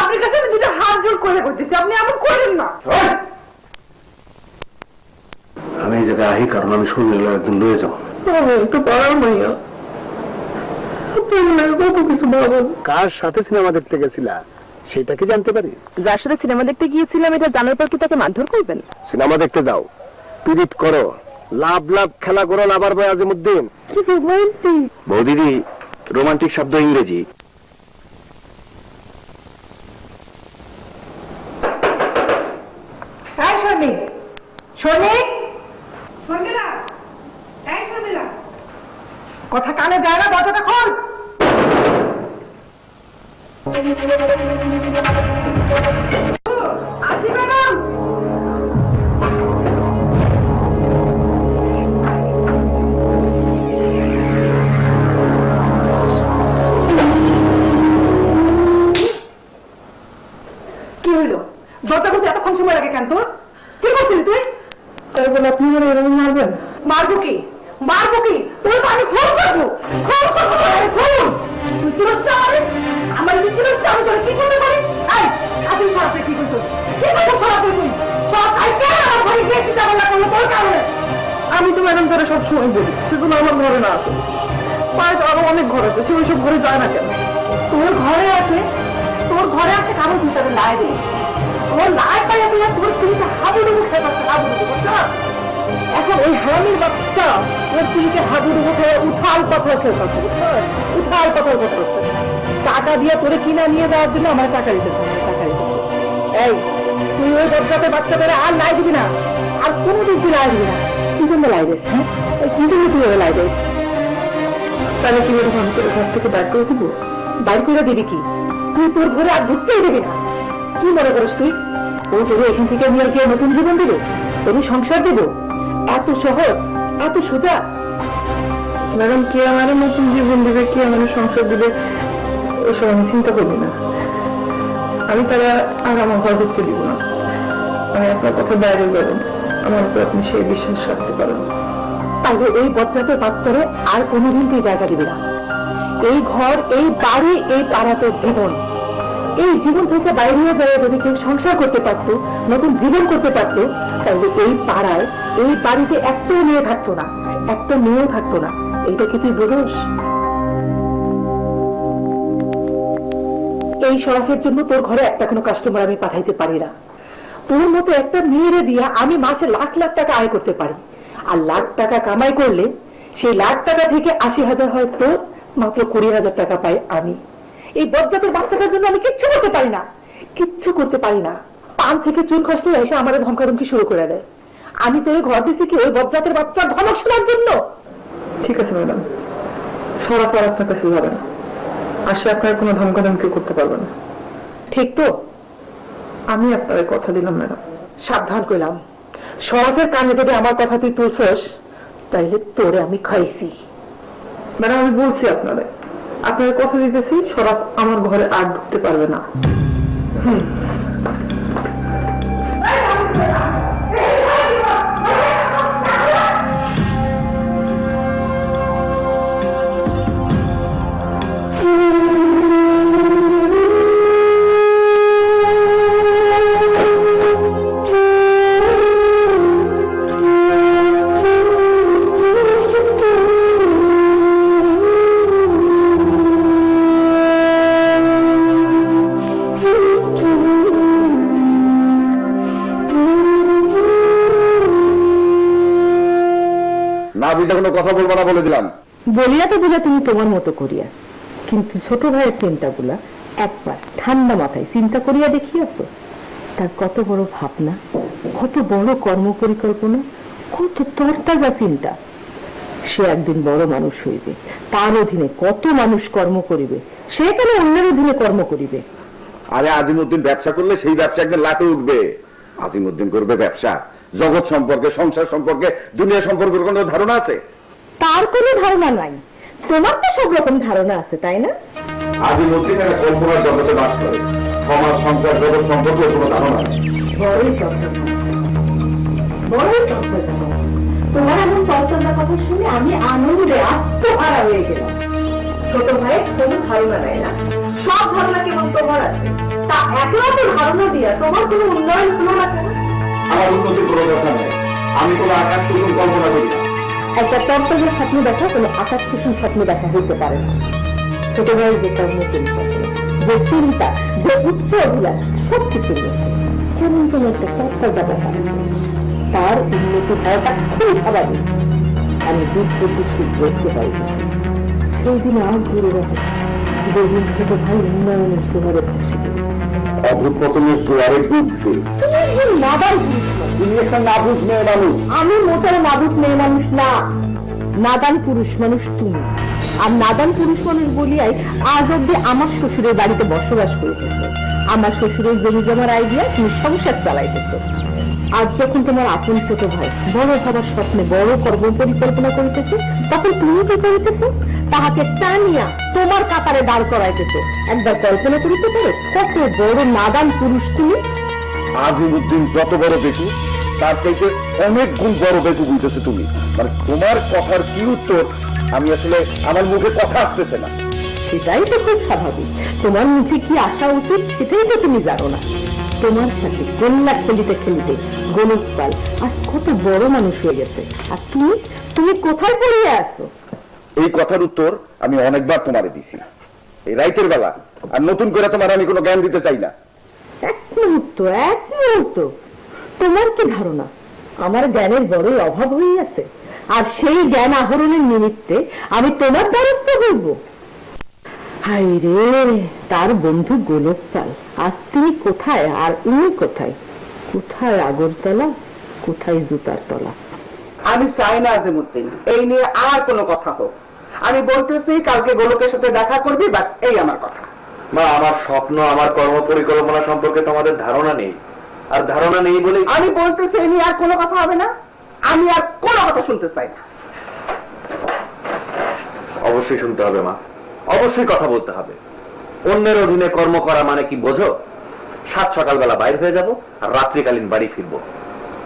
আপনার কাছে আমি দুটো হাত জোর করে করতেছি আপনি এমন করেন না। আমি এই জায়গায় আহি কারণ আমি শুনলে একদিন লয়ে যাও একটু পাড়ার মাইয়া। কত কিছু ভাবেন কার সাথে সিনেমা দেখতে গেছিলা? সেটা কি জানতে পারি? যার সাথে সিনেমা দেখতে গিয়েছিলাম এটা জানার পর কি তাকে মারধর করবেন? সিনেমা দেখতে যাও পিরিট করো। লাভ লাভ খেলা করো লাভার ভাই আজিমুদ্দিন। বৌদিদি রোমান্টিক শব্দ ইংরেজি হ্যাঁ শর্মিক শর্মিলা কথা কানে যায় না দরজাটা খোল। আমি তো ম্যাডাম তারা সব সময় বলি সেজন্য আমার ঘরে না আসে। পায়ে আরও অনেক ঘর আছে, সে ওইসব ঘরে যায় না কেন? তোর ঘরে আছে? তোর ঘরে আছে কারণ তুই তাদের লাই দিস তোর লাই পাইয়া তুই তোর স্ত্রীকে হাবুডুবু খেয়ে পাচ্ছে হাবুডুবু এখন ওই হারামির বাচ্চা তোর স্ত্রীকে হাবুডুবু খেয়ে উঠাল পাথর খেয়ে পাচ্ছে উঠাল পাথর করতে হচ্ছে টাকা দিয়ে তোরে কিনা নিয়ে দেওয়ার জন্য আমার টাকা দিতে হবে টাকা দিতে এই, তুই ওই বজ্জাতে বাচ্চাদের আর লাই দিবি না। আর কোনোদিন তুই লাই দিবি না। কি জন্য লাই দিস হ্যাঁ? কি জন্য তুই লাই দিস? তাহলে আমি তোর ঘর থেকে বাইর করে দিব? বাইর করে দিবি কি? তুই তোর ঘরে আর ঢুকতেই দিবি না। কি মনে করিস তুই? ও তোকে এখান থেকে নিয়ে গিয়ে নতুন জীবন দেবে? তোর সংসার দেব? এত সহজ, এত সোজা। ম্যাডাম, কে আমার নতুন জীবন দেবে, কে আমার সংসার দেবে ওসব আমি চিন্তা করবি না। আমি তারা আর আমার ঢুকতে দিব না। আমি আপনার কথা বাইরে যাবেন আমার উপর আপনি সেই বিশ্বাস রাখতে পারেন। তাহলে এই বচ্চাতে বাচ্চারে আর কোনোদিন তুই জায়গা দিবি না। এই ঘর, এই বাড়ি, এই পাড়া তোর জীবন। এই জীবন থেকে বাইরে যায় যদি কেউ সংসার করতে পারতো, নতুন জীবন করতে পারতো, তাহলে এই পাড়ায় এই বাড়িতে একটা মেয়ে থাকতো না, একটা মেয়েও থাকতো না। এইটা কি তুই বুঝোস? এই শরাফের জন্য তোর ঘরে একটা কোনো কাস্টমার আমি পাঠাইতে পারি না। তোর মতো একটা মেয়েরে দিয়া আমি মাসে লাখ লাখ টাকা আয় করতে পারি। আর লাখ টাকা কামাই করলে সেই লাখ টাকা থেকে আশি হাজার হয় তোর, মাত্র কুড়ি হাজার টাকা পাই আমি। এই বজ্জাতের বাচ্চাটার জন্য আমি কিচ্ছু করতে পারি না। কিচ্ছু করতে পারি না। পান থেকে চুল খসতে এসে আমার ধমকাধমকি শুরু করে দেয়। আমি তো ওই ঘর দিচ্ছি কি ওই বজ্জাতের বাচ্চার ধমক শোনার জন্য? ঠিক আছে ম্যাডাম। সরা পর আপনার কাছে যাবে না। আসে আপনার কোনো ধমকাধমকি করতে পারবে না। ঠিক তো। আমি আপনার কথা দিলাম ম্যাডাম। সাবধান করলাম সরাফের কানে যদি আমার কথা তুই তুলছস তাইলে তোরে আমি খাইছি। ম্যাডাম আমি বলছি আপনারে। আপনার কথা দিতেছি সরাফ আমার ঘরে আর ঢুকতে পারবে না। হুম। কথা বলব না বলে দিলাম। বলিয়া তো দিলে তুমি তোমার মতো করিয়া। কিন্তু ছোট ভাইয়ের চিন্তাগুলা একবার ঠান্ডা মাথায় চিন্তা করিয়া দেখিয়াছ? তার কত বড় ভাবনা কত বড় কর্ম পরিকল্পনা কত তরতাজা চিন্তা। সে একদিন বড় মানুষ হইবে তার অধীনে কত মানুষ কর্ম করিবে সে কেন অন্যের অধীনে কর্ম করিবে? আরে আজিমুদ্দিন ব্যবসা করলে সেই ব্যবসা একদিন লাটে উঠবে। আজিমুদ্দিন করবে ব্যবসা। জগৎ সম্পর্কে সংসার সম্পর্কে দুনিয়া সম্পর্কে কোনো ধারণা আছে? তার কোনো ধারণা নাই। তোমার তো সব রকম ধারণা আছে তাই না? আজিমুদ্দিন একটা কল্পনার জগতে বাস করে। সমাজ সংসার জগৎ সম্পর্কে কোনো ধারণা বড়ই তোমার এমন কথা শুনে আমি আনন্দে আত্মহারা হয়ে গেলাম। ছোট ভাইয়ের কোনো ধারণা নেয় না। সব ধারণা কেমন তোমার আছে। তা এত এত ধারণা দিয়া তোমার কোনো উন্নয়ন হলো না কেন? আমার উন্নতির কোনো কথা নেই। আমি কোনো আকাশ কল্পনা করি না। একটা তর্তবের স্বপ্ন দেখা কোনো আকাশ কুসুম স্বপ্ন দেখা হইতে পারে না। ছোট ভাই যে কর্ম চিন্তা যে চিন্তা, যে উচ্চ অভিলাষ সব মধ্যে কেমন যেন একটা ব্যাপার আছে। তার উন্নতি হওয়াটা খুবই স্বাভাবিক। আমি দুধ বুদ্ধি দেখতে পাই সেই দিন আর ঘুরে যেদিন ছোট ভাই উন্নয়নের শহরে খুশি অভ্যুৎপতনের জোয়ারে ডুবছে তুমি একটা নাবুজ মেয়ে মানুষ। আমি মোটেও নাদুক মেয়ে মানুষ না। নাদান পুরুষ মানুষ তুমি। আর নাদান পুরুষ মানুষ বলিয়াই আজ অব্দি আমার শ্বশুরের বাড়িতে বসবাস করিতেছ। আমার শ্বশুরের জমি জমার আইডিয়া তুমি সংসার চালাইতেছ। আজ যখন তোমার আপন ছোট ভাই বড় হবার স্বপ্নে বড় কর্ম পরিকল্পনা করিতেছে তখন তুমি কি করিতেছ? তাহাকে টানিয়া তোমার কাতারে দাঁড় করাইতেছ। একবার কল্পনা করিতে পারো কত বড় নাদান পুরুষ তুমি। আজিমুদ্দিন যত বড় বেকু তার চাইতে অনেক গুণ বড় বেকু বুঝতেছো তুমি। মানে তোমার কথার কি উত্তর আমি আসলে আমার মুখে কথা আসতেছে না। সেটাই তো খুব স্বাভাবিক। তোমার মুখে কি আসা উচিত সেটাই তো তুমি জানো না। তোমার সাথে কন্যা খেলিতে খেলিতে গোলকপাল আজ কত বড় মানুষ হয়ে গেছে। আর তুমি তুমি কোথায় পড়িয়ে আছো? এই কথার উত্তর আমি অনেকবার তোমারে দিছি। এই রাইতের বেলা আর নতুন করে তোমার আমি কোনো জ্ঞান দিতে চাই না। এক মুহূর্ত এক মুহূর্ত। তোমার কি ধারণা? আমার জ্ঞানের বড়ই অভাব হইয়াছে। আর সেই জ্ঞান আহরণের নিমিত্তে আমি তোমার দ্বারস্থ হইব। হাই রে তার বন্ধু গোলকপাল আজ তিনি কোথায় আর উনি কোথায়? কোথায় আগরতলা কোথায় জুতার তলা? আমি চাই না আজিমুদ্দিন এই নিয়ে আর কোনো কথা হোক। আমি বলতেছি কালকে গোলকের সাথে দেখা করবি বাস এই আমার কথা। মা আমার স্বপ্ন আমার কর্ম পরিকল্পনা সম্পর্কে তোমাদের ধারণা নেই। আর ধারণা নেই বলে আমি বলতেছি এই নিয়ে আর কোনো কথা হবে না। আমি আর কোনো কথা শুনতে চাই না। অবশ্যই শুনতে হবে মা। অবশ্যই কথা বলতে হবে। অন্যের অধীনে কর্ম করা মানে কি বোঝো? সাত সকালবেলা বাইর হয়ে যাব আর রাত্রিকালীন বাড়ি ফিরবো।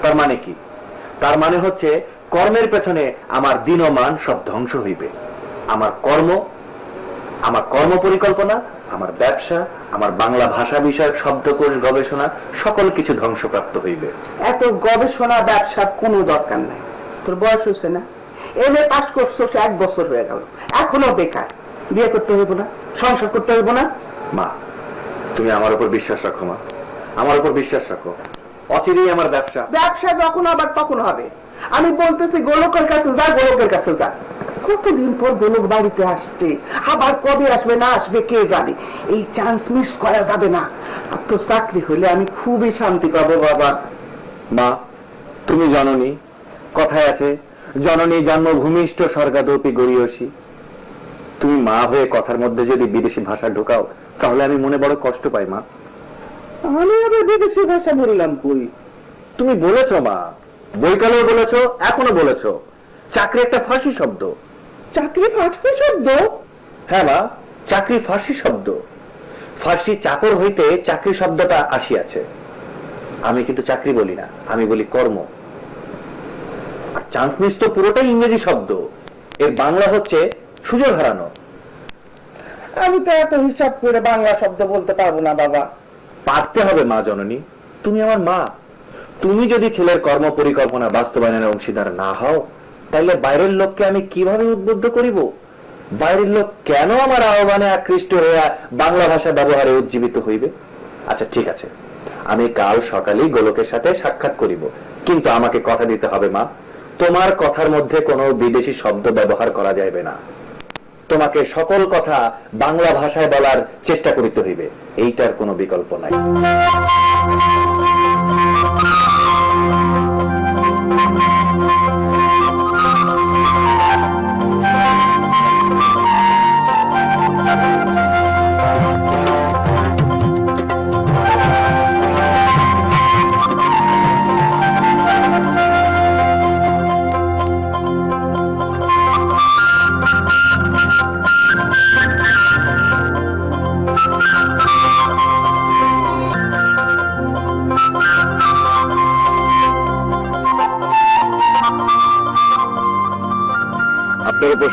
তার মানে কি? তার মানে হচ্ছে কর্মের পেছনে আমার দিন ও মান সব ধ্বংস হইবে। আমার কর্ম আমার কর্ম পরিকল্পনা আমার ব্যবসা আমার বাংলা ভাষা বিষয়ক শব্দকোষ গবেষণা সকল কিছু ধ্বংসপ্রাপ্ত হইবে। এত গবেষণা ব্যবসার কোনো দরকার নাই। তোর বয়স হয়েছে না? এম এ পাস করছ সে এক বছর হয়ে গেল। এখনও বেকার। বিয়ে করতে হইব না? সংসার করতে হইব না? মা তুমি আমার উপর বিশ্বাস রাখো মা। আমার উপর বিশ্বাস রাখো। অচিরেই আমার ব্যবসা ব্যবসা যখন আবার তখন হবে। আমি বলতেছি গোলকের কাছে যা গোলকের কাছে যা। কতদিন পর গোলক বাড়িতে আসছে? আবার কবে আসবে না আসবে কে জানে? এই চান্স মিস করা যাবে না। তো চাকরি হলে আমি খুবই শান্তি পাবো বাবা। মা তুমি জননী কথায় আছে জননী জন্মভূমিষ্ঠ স্বর্গাদপি গড়িয়সী। তুমি মা হয়ে কথার মধ্যে যদি বিদেশি ভাষা ঢোকাও তাহলে আমি মনে বড় কষ্ট পাই মা। আমি আবার বিদেশি ভাষা বললাম কই? তুমি বলেছ মা। বৈকালেও বলেছ এখনও বলেছ। চাকরি একটা ফাঁসি শব্দ। চাকরি ফাটছে শব্দ? হ্যাঁ মা চাকরি ফার্সি শব্দ। ফার্সি চাকর হইতে চাকরি শব্দটা আসিয়াছে। আমি কিন্তু চাকরি বলি না আমি বলি কর্ম। আর চান্স মিস তো পুরোটাই ইংরেজি শব্দ। এর বাংলা হচ্ছে সুযোগ হারানো। আমি তো এত হিসাব করে বাংলা শব্দ বলতে পারব না বাবা। পারতে হবে মা জননী তুমি আমার মা। তুমি যদি ছেলের কর্ম পরিকল্পনা বাস্তবায়নের অংশীদার না হও তাহলে বাইরের লোককে আমি কীভাবে উদ্বুদ্ধ করিব? বাইরের লোক কেন আমার আহ্বানে আকৃষ্ট হইয়া বাংলা ভাষা ব্যবহারে উজ্জীবিত হইবে? আচ্ছা ঠিক আছে। আমি কাল সকালেই গোলকের সাথে সাক্ষাৎ করিব। কিন্তু আমাকে কথা দিতে হবে, মা। তোমার কথার মধ্যে কোনো বিদেশি শব্দ ব্যবহার করা যাইবে না। তোমাকে সকল কথা বাংলা ভাষায় বলার চেষ্টা করিতে হইবে। এইটার কোনো বিকল্প নাই।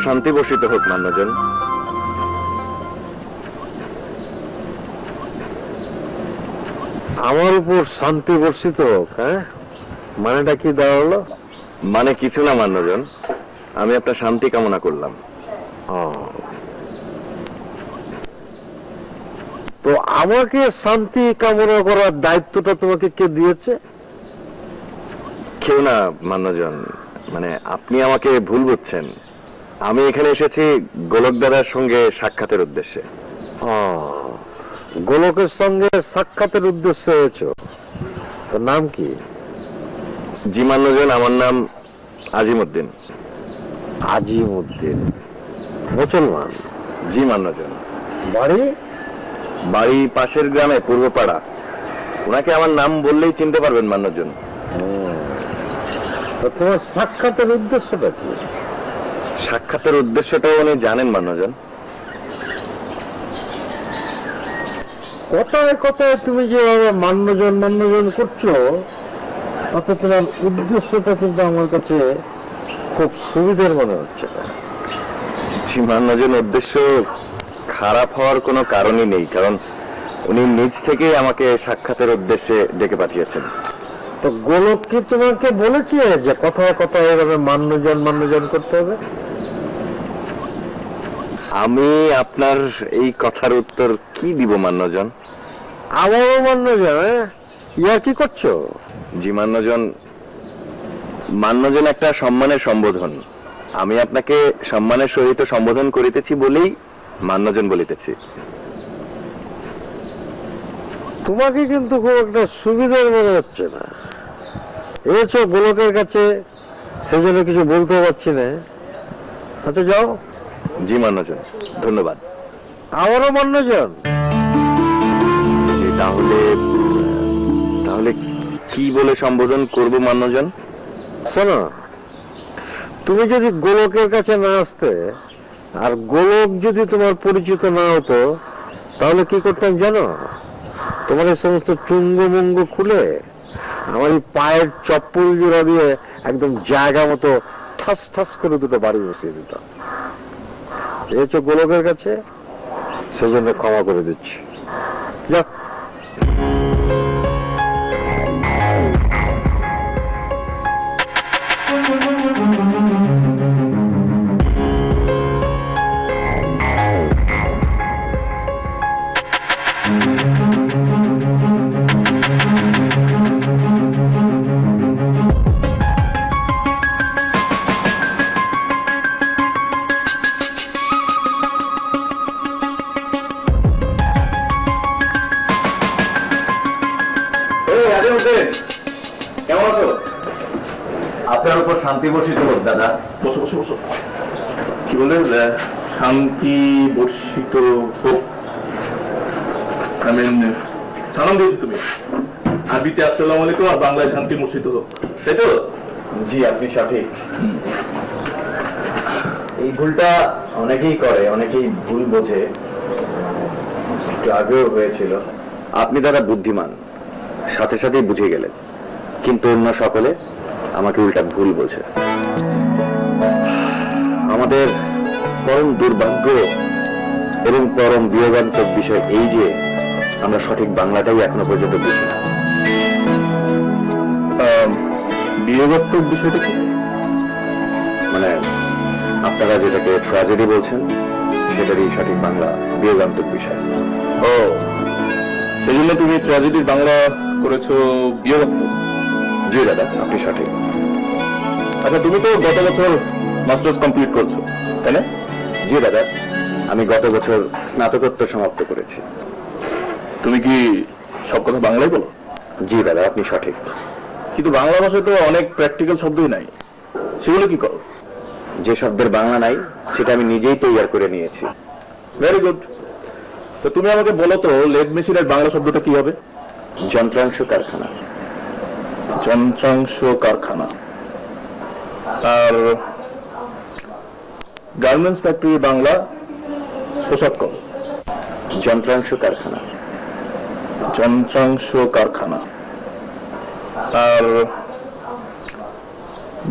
শান্তি বর্ষিত হোক মান্যজন। আমার উপর শান্তি বর্ষিত হোক হ্যাঁ? মানেটা কি দাঁড়াল? মানে কিছু না মান্যজন। আমি আপনার শান্তি কামনা করলাম। তো আমাকে শান্তি কামনা করার দায়িত্বটা তোমাকে কে দিয়েছে? কেউ না মান্যজন। মানে আপনি আমাকে ভুল বুঝছেন। আমি এখানে এসেছি গোলক দাদার সঙ্গে সাক্ষাতের উদ্দেশ্যে। গোলকের সঙ্গে সাক্ষাতের উদ্দেশ্যে হয়েছো তোর নাম কি? জি মান্যজন আমার নাম আজিমউদ্দিন আজিম উদ্দিন মুসলমান? জি মান্যজন বাড়ি? বাড়ি পাশের গ্রামে পূর্বপাড়া। ওনাকে আমার নাম বললেই চিনতে পারবেন মান্যজন তোমার সাক্ষাতের উদ্দেশ্যটা কি? সাক্ষাতের উদ্দেশ্যটাও উনি জানেন মান্যজন কথায় কথায় তুমি যেভাবে মান্যজন মান্যজন করছ তাতে তোমার উদ্দেশ্যটা কিন্তু আমার কাছে খুব সুবিধার মনে হচ্ছে। জি মান্যজন উদ্দেশ্য খারাপ হওয়ার কোনো কারণই নেই কারণ উনি নিজ থেকেই আমাকে সাক্ষাতের উদ্দেশ্যে ডেকে পাঠিয়েছেন। তো গোলক কি তোমাকে বলেছে যে কথায় কথায় এভাবে মান্যজন মান্যজন করতে হবে? আমি আপনার এই কথার উত্তর কি দিব মান্যজন? আমারও মান্যজন হ্যাঁ? ইয়া কি করছ? জি মান্যজন। মান্যজন একটা সম্মানের সম্বোধন। আমি আপনাকে সম্মানের সহিত সম্বোধন করিতেছি বলেই মান্যজন বলিতেছি। তোমাকে কিন্তু খুব একটা সুবিধার মনে হচ্ছে না। এসো গোলকের কাছে সেজন্য কিছু বলতে পারছি না। আচ্ছা যাও। জি মান্যজন ধন্যবাদ। আমারও মান্যজন তাহলে তাহলে কি বলে সম্বোধন করব মান্যজন শোনো তুমি যদি গোলকের কাছে না আসতে আর গোলক যদি তোমার পরিচিত না হতো তাহলে কি করতাম জানো? তোমার এই সমস্ত চুঙ্গ মুঙ্গ খুলে আমার এই পায়ের চপ্পল জোড়া দিয়ে একদম জায়গা মতো ঠাস ঠাস করে দুটো বাড়ি বসিয়ে দিতাম। এসো গোলকের কাছে সেজন্য ক্ষমা করে দিচ্ছি। যা কি আহ, শান্তি বর্ষিত হোক। আই সালাম দিয়েছ তুমি। আরবিতে আসসালামু আলাইকুম আর বাংলায় শান্তি বর্ষিত হোক। তাই তো? জি আপনি সঠিক। এই ভুলটা অনেকেই করে অনেকেই ভুল বোঝে। একটু আগেও হয়েছিল। আপনি তারা বুদ্ধিমান। সাথে সাথেই বুঝে গেলেন। কিন্তু অন্য সকলে আমাকে উল্টা ভুল বোঝে। আমাদের পরম দুর্ভাগ্য এবং পরম বিয়োগান্তক বিষয় এই যে আমরা সঠিক বাংলাটাই এখনও পর্যন্ত বুঝি না। বিয়োগাত্মক বিষয়টা কি? মানে আপনারা যেটাকে ট্র্যাজেডি বলছেন সেটারই সঠিক বাংলা বিয়োগান্তক বিষয়। ও সেই জন্য তুমি ট্র্যাজেডির বাংলা করেছ বিয়োগাত্মক জি দাদা আপনি সঠিক। আচ্ছা তুমি তো গত বছর মাস্টার্স কমপ্লিট করছ তাই না? জি দাদা। আমি গত বছর স্নাতকোত্তর সমাপ্ত করেছি। তুমি কি সব কথা বাংলায় বলো? জি দাদা আপনি সঠিক। কিন্তু বাংলা ভাষায় তো অনেক প্র্যাকটিক্যাল শব্দই নাই। সেগুলো কি করো? যে শব্দের বাংলা নাই সেটা আমি নিজেই তৈরি করে নিয়েছি। ভেরি গুড তো তুমি আমাকে বলো তো লেদ মেশিনের বাংলা শব্দটা কি হবে? যন্ত্রাংশ কারখানা। যন্ত্রাংশ কারখানা। আর গার্মেন্টস ফ্যাক্টরির বাংলা পোশাক কল যন্ত্রাংশ কারখানা। যন্ত্রাংশ কারখানা। আর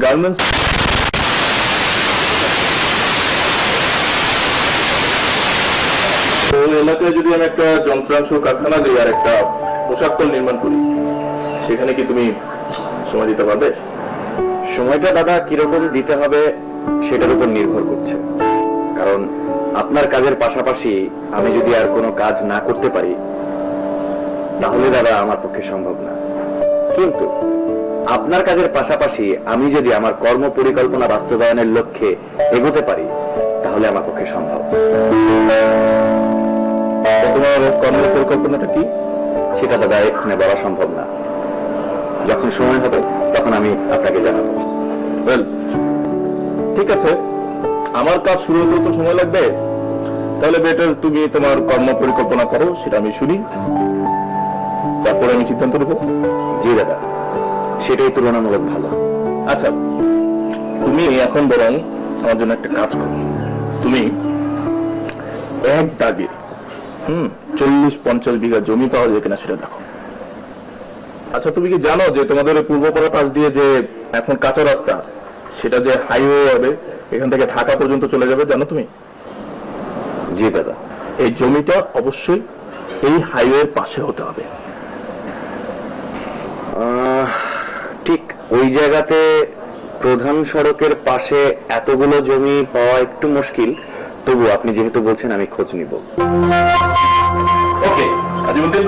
গার্মেন্টস এলাকায় যদি আমি একটা যন্ত্রাংশ কারখানা দিই আর একটা পোশাক কল নির্মাণ করি, সেখানে কি তুমি সময় দিতে পারবে? সময়টা দাদা, কীরকম দিতে হবে? সেটার উপর নির্ভর করছে। কারণ আপনার কাজের পাশাপাশি আমি যদি আর কোনো কাজ না করতে পারি, তাহলে দাদা আমার পক্ষে সম্ভব না। কিন্তু আপনার কাজের পাশাপাশি আমি যদি আমার কর্ম পরিকল্পনা বাস্তবায়নের লক্ষ্যে এগোতে পারি, তাহলে আমার পক্ষে সম্ভব। তোমার কর্ম পরিকল্পনাটা কি? সেটা দাদা এক্ষণে বলা সম্ভব না। যখন সময় হবে, তখন আমি আপনাকে জানাব। ঠিক আছে। আমার কাজ শুরু হতে তো সময় লাগবে। তাহলে বেটার তুমি তোমার কর্ম পরিকল্পনা করো, সেটা আমি শুনি। তারপরে আমি সিদ্ধান্ত নেব। জি দাদা, সেটাই তুলনামূলক ভালো। আচ্ছা তুমি এখন বরং আমার জন্য একটা কাজ করো। তুমি এক দাগে, হুম, চল্লিশ পঞ্চাশ বিঘা জমি পাওয়া যায় কিনা সেটা দেখো। আচ্ছা তুমি কি জানো যে তোমাদের পূর্বপাড়া পাশ দিয়ে যে এখন কাঁচা রাস্তা সেটা যে হাইওয়ে হবে এখান থেকে ঢাকা পর্যন্ত চলে যাবে জানো তুমি? জি দাদা। এই জমিটা অবশ্যই এই হাইওয়ের পাশে হতে হবে। ঠিক ওই জায়গাতে প্রধান সড়কের পাশে এতগুলো জমি পাওয়া একটু মুশকিল। তবু আপনি যেহেতু বলছেন আমি খোঁজ নিব। ওকে আজিমুদ্দিন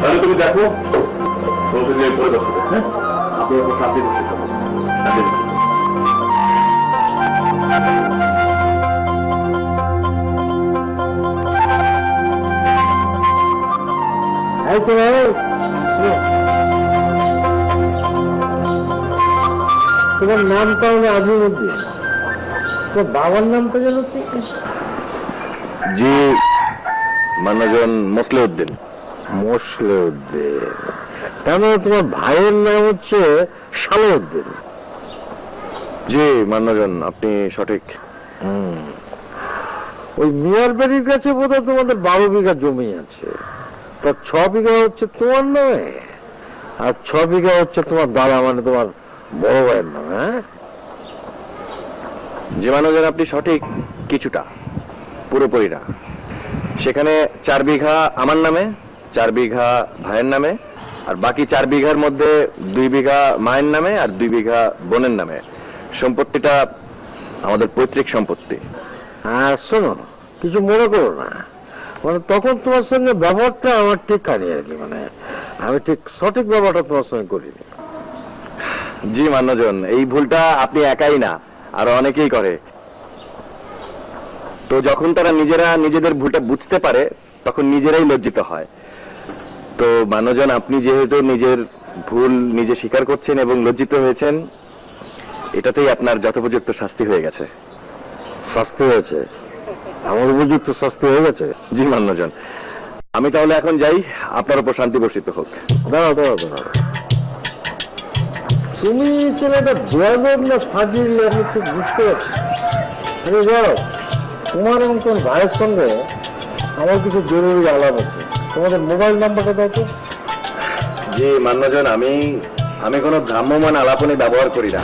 তাহলে তুমি দেখো। তোমাকে যে পরে দেখো হ্যাঁ? আপনি। চাপ দিতে হবে। এই তো তোমার নামটা হলো আজিমুদ্দিন তোর বাবার নামটা যেন জি মান্নাজন মসলে উদ্দিন মোসলে উদ্দিন কেন তোমার ভাইয়ের নাম হচ্ছে সালে উদ্দিন জি মান্নাজন আপনি সঠিক। ওই মিয়ার বাড়ির কাছে বোধহয় তোমাদের বারো বিঘা জমি আছে। তা ছ বিঘা হচ্ছে তোমার নামে আর ছ বিঘা হচ্ছে তোমার দাদা মানে তোমার বড় ভাইয়ের নামে হ্যাঁ? যে মানবেন আপনি সঠিক কিছুটা। পুরোপুরি না। সেখানে চার বিঘা আমার নামে চার বিঘা ভাইয়ের নামে আর বাকি চার বিঘার মধ্যে দুই বিঘা মায়ের নামে আর দুই বিঘা বোনের নামে। সম্পত্তিটা আমাদের পৈতৃক সম্পত্তি। হ্যাঁ শোনো কিছু মনে করো না। মানে তখন তোমার সঙ্গে ব্যবহারটা আমার ঠিক কানি আর কি মানে আমি ঠিক সঠিক ব্যবহারটা তোমার সঙ্গে করিনি। জি মান্যজন এই ভুলটা আপনি একাই না আর অনেকেই করে। তো যখন তারা নিজেরা নিজেদের ভুলটা বুঝতে পারে তখন নিজেরাই লজ্জিত হয়। তো মান্যজন আপনি যেহেতু নিজের ভুল নিজে স্বীকার করছেন এবং লজ্জিত হয়েছেন এটাতেই আপনার যথোপযুক্ত শাস্তি হয়ে গেছে। শাস্তি হয়েছে? আমার উপযুক্ত শাস্তি হয়ে গেছে? জি মান্যজন। আমি তাহলে এখন যাই আপনার উপর শান্তি বর্ষিত হোক। দাঁড়াও দাঁড়াও দাঁড়াও। তুমি ছেলেটা না আমি ঠিক বুঝতে পারছি আরে যাও তোমার এবং তোমার ভাইয়ের সঙ্গে আমার কিছু জরুরি আলাপ আছে। তোমাদের মোবাইল নাম্বারটা দাও তো। জি মান্যজন আমি আমি কোনো ভ্রাম্যমান আলাপনে ব্যবহার করি না।